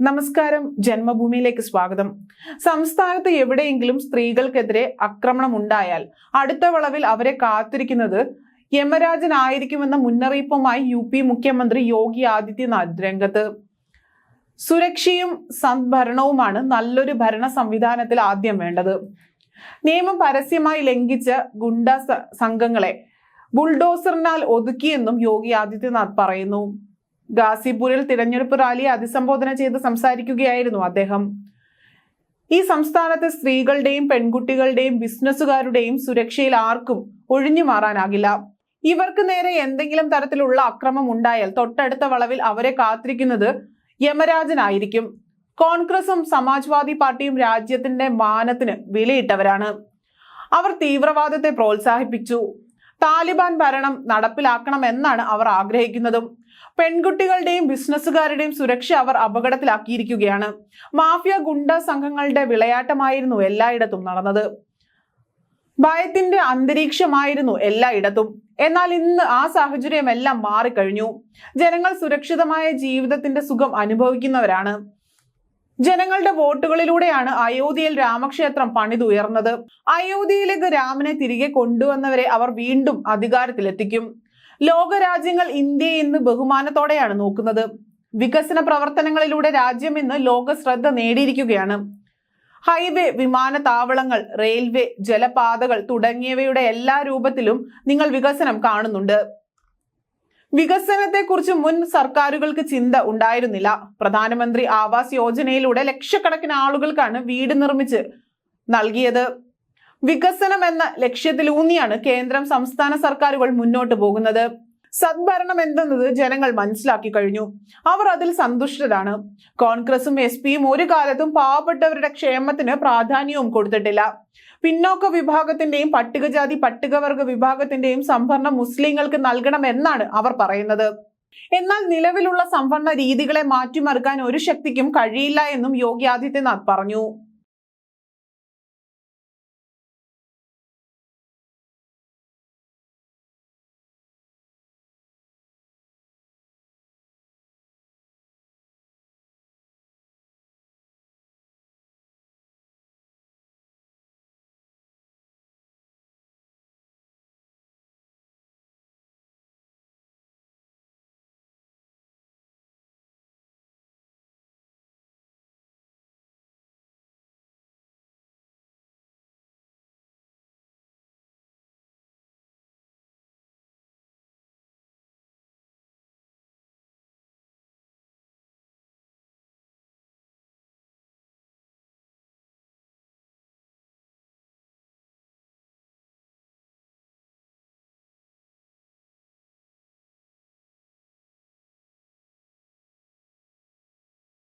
നമസ്കാരം ജന്മഭൂമിയിലേക്ക് സ്വാഗതം. സംസ്ഥാനത്ത് എവിടെയെങ്കിലും സ്ത്രീകൾക്കെതിരെ ആക്രമണം ഉണ്ടായാൽ അടുത്ത വളവിൽ അവരെ കാത്തിരിക്കുന്നത് യമരാജനായിരിക്കുമെന്ന മുന്നറിയിപ്പുമായി യു പി മുഖ്യമന്ത്രി യോഗി ആദിത്യനാഥ് രംഗത്ത്. സുരക്ഷയും സദ്ഭരണവുമാണ് നല്ലൊരു ഭരണ സംവിധാനത്തിൽ ആദ്യം വേണ്ടത്. നിയമം പരസ്യമായി ലംഘിച്ച ഗുണ്ട സംഘങ്ങളെ ബുൾഡോസറിനാൽ ഒതുക്കിയെന്നും യോഗി ആദിത്യനാഥ് പറയുന്നു. ഗാസിപൂരിൽ തിരഞ്ഞെടുപ്പ് റാലിയെ അഭിസംബോധന ചെയ്ത് സംസാരിക്കുകയായിരുന്നു അദ്ദേഹം. ഈ സംസ്ഥാനത്തെ സ്ത്രീകളുടെയും പെൺകുട്ടികളുടെയും ബിസിനസ്സുകാരുടെയും സുരക്ഷയിൽ ആർക്കും ഒഴിഞ്ഞു മാറാനാകില്ല. ഇവർക്ക് നേരെ എന്തെങ്കിലും തരത്തിലുള്ള അക്രമം ഉണ്ടായാൽ തൊട്ടടുത്ത വളവിൽ അവരെ കാത്തിരിക്കുന്നത് യമരാജനായിരിക്കും. കോൺഗ്രസും സമാജ്വാദി പാർട്ടിയും രാജ്യത്തിന്റെ മാനത്തിന് വിലയിട്ടവരാണ്. അവർ തീവ്രവാദത്തെ പ്രോത്സാഹിപ്പിച്ചു. താലിബാൻ ഭരണം നടപ്പിലാക്കണമെന്നാണ് അവർ ആഗ്രഹിക്കുന്നതും. പെൺകുട്ടികളുടെയും ബിസിനസ്സുകാരുടെയും സുരക്ഷ അവർ അപകടത്തിലാക്കിയിരിക്കുകയാണ്. മാഫിയ ഗുണ്ട സംഘങ്ങളുടെ വിളയാട്ടമായിരുന്നു എല്ലായിടത്തും നടന്നത്. ഭയത്തിന്റെ അന്തരീക്ഷമായിരുന്നു എല്ലായിടത്തും. എന്നാൽ ഇന്ന് ആ സാഹചര്യമെല്ലാം മാറിക്കഴിഞ്ഞു. ജനങ്ങൾ സുരക്ഷിതമായ ജീവിതത്തിന്റെ സുഖം അനുഭവിക്കുന്നവരാണ്. ജനങ്ങളുടെ വോട്ടുകളിലൂടെയാണ് അയോധ്യയിൽ രാമക്ഷേത്രം പണിതുയർന്നത്. അയോധ്യയിലേക്ക് രാമനെ തിരികെ കൊണ്ടുവന്നവരെ അവർ വീണ്ടും അധികാരത്തിലെത്തിക്കും. ലോകരാജ്യങ്ങൾ ഇന്ത്യയെ ഇന്ന് ബഹുമാനത്തോടെയാണ് നോക്കുന്നത്. വികസന പ്രവർത്തനങ്ങളിലൂടെ രാജ്യം ഇന്ന് ലോക ശ്രദ്ധ നേടിയിരിക്കുകയാണ്. ഹൈവേ വിമാനത്താവളങ്ങൾ റെയിൽവേ ജലപാതകൾ തുടങ്ങിയവയുടെ എല്ലാ രൂപത്തിലും നിങ്ങൾ വികസനം കാണുന്നുണ്ട്. വികസനത്തെക്കുറിച്ച് മുൻ സർക്കാരുകൾക്ക് ചിന്ത ഉണ്ടായിരുന്നില്ല. പ്രധാനമന്ത്രി ആവാസ് യോജനയിലൂടെ ലക്ഷക്കണക്കിന് ആളുകൾക്കാണ് വീട് നിർമ്മിച്ച് നൽകിയത്. വികസനം എന്ന ലക്ഷ്യത്തിലൂന്നിയാണ് കേന്ദ്രം സംസ്ഥാന സർക്കാരുകൾ മുന്നോട്ട് പോകുന്നത്. സദ്ഭരണം എന്തെന്നത് ജനങ്ങൾ മനസ്സിലാക്കി കഴിഞ്ഞു. അവർ അതിൽ സന്തുഷ്ടരാണ്. കോൺഗ്രസും എസ് പിയും ഒരു കാലത്തും പാവപ്പെട്ടവരുടെ ക്ഷേമത്തിന് പ്രാധാന്യവും കൊടുത്തിട്ടില്ല. പിന്നോക്ക വിഭാഗത്തിന്റെയും പട്ടികജാതി പട്ടികവർഗ വിഭാഗത്തിന്റെയും സംഭരണം മുസ്ലിങ്ങൾക്ക് നൽകണമെന്നാണ് അവർ പറയുന്നത്. എന്നാൽ നിലവിലുള്ള സംഭരണ രീതികളെ മാറ്റിമറിക്കാൻ ഒരു ശക്തിക്കും കഴിയില്ല എന്നും യോഗി ആദിത്യനാഥ് പറഞ്ഞു.